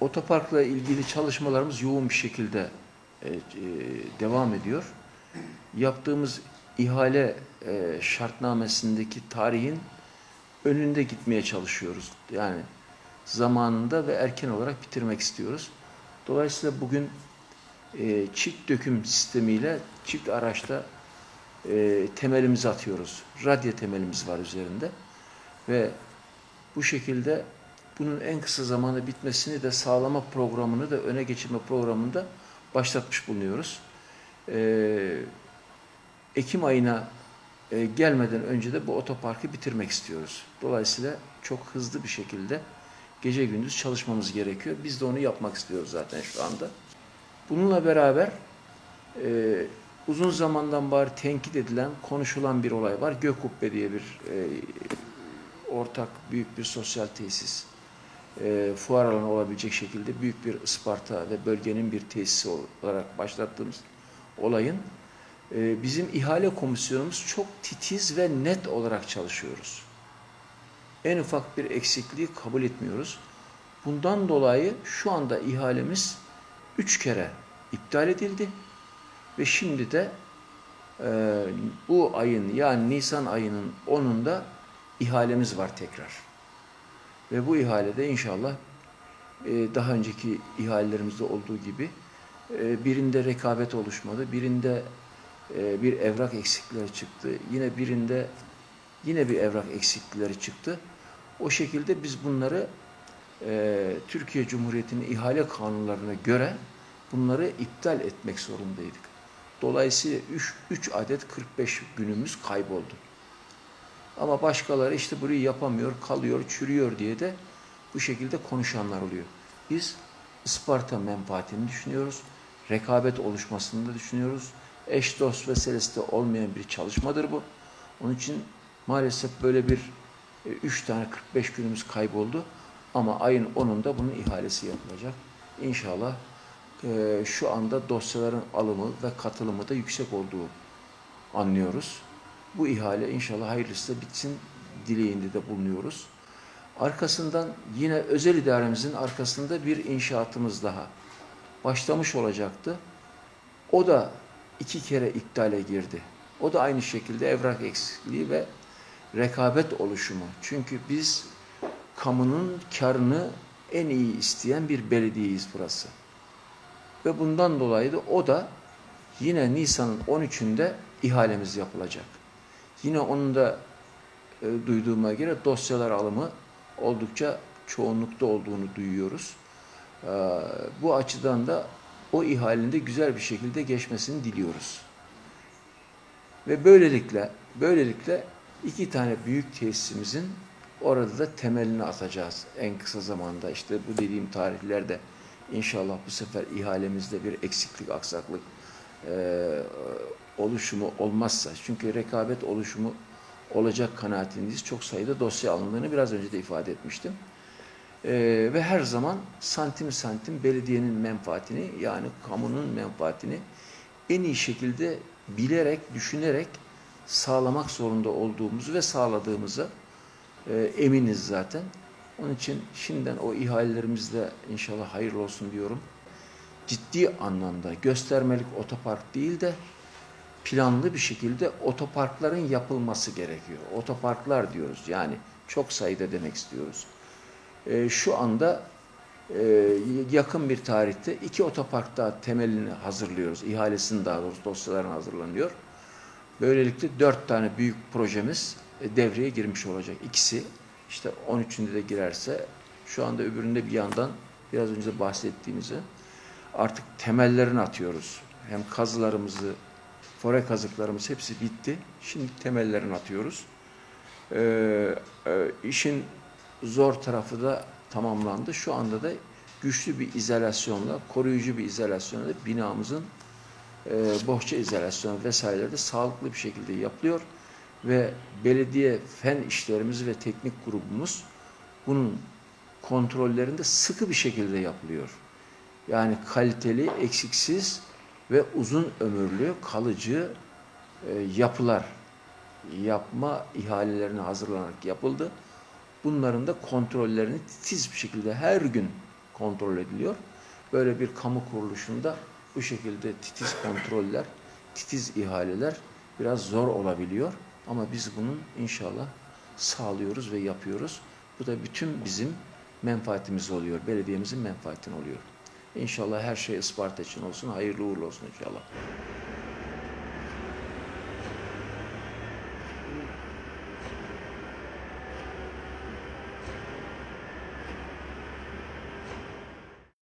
Otoparkla ilgili çalışmalarımız yoğun bir şekilde e, e, devam ediyor. Yaptığımız ihale e, şartnamesindeki tarihin önünde gitmeye çalışıyoruz. Yani zamanında ve erken olarak bitirmek istiyoruz. Dolayısıyla bugün çift döküm sistemiyle çift araçta temelimizi atıyoruz. Radyo temelimiz var üzerinde ve bu şekilde bunun en kısa zamanda bitmesini de sağlama programını da öne geçirme programında başlatmış bulunuyoruz. Ee, Ekim ayına e, gelmeden önce de bu otoparkı bitirmek istiyoruz. Dolayısıyla çok hızlı bir şekilde gece gündüz çalışmamız gerekiyor. Biz de onu yapmak istiyoruz zaten şu anda. Bununla beraber e, uzun zamandan bari tenkit edilen, konuşulan bir olay var. Gökubbe diye bir e, ortak büyük bir sosyal tesis e, fuar alanı olabilecek şekilde büyük bir Isparta ve bölgenin bir tesisi olarak başlattığımız olayın e, bizim ihale komisyonumuz çok titiz ve net olarak çalışıyoruz. En ufak bir eksikliği kabul etmiyoruz. Bundan dolayı şu anda ihalemiz üç kere iptal edildi ve şimdi de e, bu ayın yani Nisan ayının 10'unda ihalemiz var tekrar. Ve bu ihalede inşallah e, daha önceki ihalelerimizde olduğu gibi e, birinde rekabet oluşmadı, birinde e, bir evrak eksikleri çıktı, yine birinde yine bir evrak eksiklikleri çıktı. O şekilde biz bunları Türkiye Cumhuriyeti'nin ihale kanunlarına göre bunları iptal etmek zorundaydık. Dolayısıyla 3 adet 45 günümüz kayboldu. Ama başkaları işte burayı yapamıyor, kalıyor, çürüyor diye de bu şekilde konuşanlar oluyor. Biz Isparta menfaatini düşünüyoruz. Rekabet oluşmasını da düşünüyoruz. Eş dost vesilesi olmayan bir çalışmadır bu. Onun için maalesef böyle bir e, üç tane 45 günümüz kayboldu. Ama ayın 10'unda bunun ihalesi yapılacak. İnşallah e, şu anda dosyaların alımı ve katılımı da yüksek olduğu anlıyoruz. Bu ihale inşallah hayırlısı bitsin dileğinde de bulunuyoruz. Arkasından yine özel idaremizin arkasında bir inşaatımız daha başlamış olacaktı. O da iki kere iptale girdi. O da aynı şekilde evrak eksikliği ve rekabet oluşumu. Çünkü biz kamunun karını en iyi isteyen bir belediyeyiz burası. Ve bundan dolayı da o da yine Nisan'ın 13'ünde ihalemiz yapılacak. Yine onun da e, duyduğuma göre dosyalar alımı oldukça çoğunlukta olduğunu duyuyoruz. E, bu açıdan da o ihalinde güzel bir şekilde geçmesini diliyoruz. Ve böylelikle böylelikle iki tane büyük tesisimizin orada da temelini atacağız en kısa zamanda. İşte bu dediğim tarihlerde inşallah bu sefer ihalemizde bir eksiklik, aksaklık e, oluşumu olmazsa, çünkü rekabet oluşumu olacak kanaatindeyiz. Çok sayıda dosya alındığını biraz önce de ifade etmiştim. Ee, ve her zaman santim santim belediyenin menfaatini yani kamunun menfaatini en iyi şekilde bilerek, düşünerek sağlamak zorunda olduğumuzu ve sağladığımıza e, eminiz zaten. Onun için şimdiden o ihalelerimizde inşallah hayırlı olsun diyorum. Ciddi anlamda göstermelik otopark değil de planlı bir şekilde otoparkların yapılması gerekiyor. Otoparklar diyoruz yani çok sayıda demek istiyoruz. E, şu anda e, yakın bir tarihte iki otopark daha temelini hazırlıyoruz. İhalesinin daha doğrusu dosyaların hazırlanıyor. Böylelikle dört tane büyük projemiz e, devreye girmiş olacak. İkisi işte 13'ünde de girerse şu anda öbüründe bir yandan biraz önce bahsettiğimizi artık temellerini atıyoruz. Hem kazılarımızı fore kazıklarımız hepsi bitti. Şimdi temellerini atıyoruz. Ee, e, işin zor tarafı da tamamlandı. Şu anda da güçlü bir izolasyonla, koruyucu bir izolasyonla binamızın e, bohça izolasyonu vesairede sağlıklı bir şekilde yapılıyor ve belediye fen işlerimiz ve teknik grubumuz bunun kontrollerinde sıkı bir şekilde yapılıyor. Yani kaliteli, eksiksiz ve uzun ömürlü kalıcı e, yapılar yapma ihalelerine hazırlanarak yapıldı. Bunların da kontrollerini titiz bir şekilde her gün kontrol ediliyor. Böyle bir kamu kuruluşunda bu şekilde titiz kontroller, titiz ihaleler biraz zor olabiliyor. Ama biz bunun inşallah sağlıyoruz ve yapıyoruz. Bu da bütün bizim menfaatimiz oluyor. Belediyemizin menfaatine oluyor. İnşallah her şey Isparta için olsun. Hayırlı uğurlu olsun inşallah.